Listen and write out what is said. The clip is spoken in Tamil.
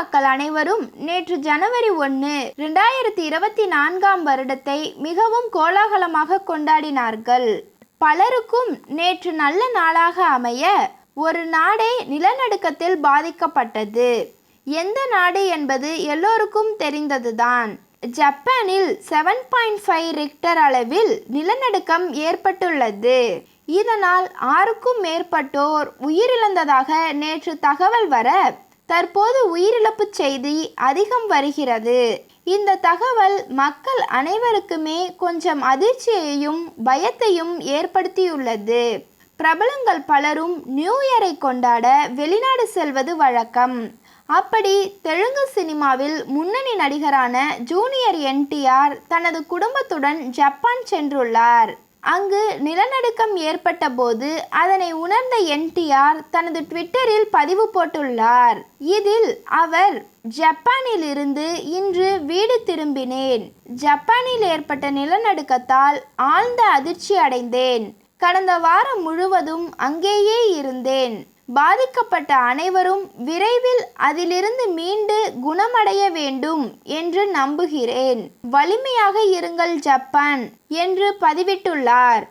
மக்கள் அனைவரும் நேற்று ஜனவரி ஒன்று ரெண்டாயிரத்தி இருபத்தி நான்காம் வருடத்தை மிகவும் கோலாகலமாக கொண்டாடினார்கள். பலருக்கும் நேற்று நல்ல நாளாக அமைய ஒரு நாடே நிலநடுக்கத்தில் பாதிக்கப்பட்டது. எந்த நாடு என்பது எல்லோருக்கும் தெரிந்ததுதான். ஜப்பானில் செவன் பாயிண்ட் ஃபைவ் ரிக்டர் அளவில் நிலநடுக்கம் ஏற்பட்டுள்ளது. இதனால் ஆறுக்கும் மேற்பட்டோர் உயிரிழந்ததாக நேற்று தகவல் வர தற்போது உயிரிழப்பு செய்தி அதிகம் வருகிறது. இந்த தகவல் மக்கள் அனைவருக்குமே கொஞ்சம் அதிர்ச்சியையும் பயத்தையும் ஏற்படுத்தியுள்ளது. பிரபலங்கள் பலரும் நியூ இயரை கொண்டாட வெளிநாடு செல்வது வழக்கம். அப்படி தெலுங்கு சினிமாவில் முன்னணி நடிகரான ஜூனியர் என்டிஆர் தனது குடும்பத்துடன் ஜப்பான் சென்றுள்ளார். அங்கு நிலநடுக்கம் ஏற்பட்ட போது அதனை உணர்ந்த என்டிஆர் தனது ட்விட்டரில் பதிவு போட்டுள்ளார். இதில் அவர் ஜப்பானில் இருந்து இன்று வீடு திரும்பினேன். ஜப்பானில் ஏற்பட்ட நிலநடுக்கத்தால் ஆழ்ந்த அதிர்ச்சி அடைந்தேன். கடந்த வாரம் முழுவதும் அங்கேயே இருந்தேன். பாதிக்கப்பட்ட அனைவரும் விரைவில் அதிலிருந்து மீண்டு குணமடைய வேண்டும் என்று நம்புகிறேன். வலிமையாக இருங்கள் ஜப்பான் என்று பதிவிட்டுள்ளார்.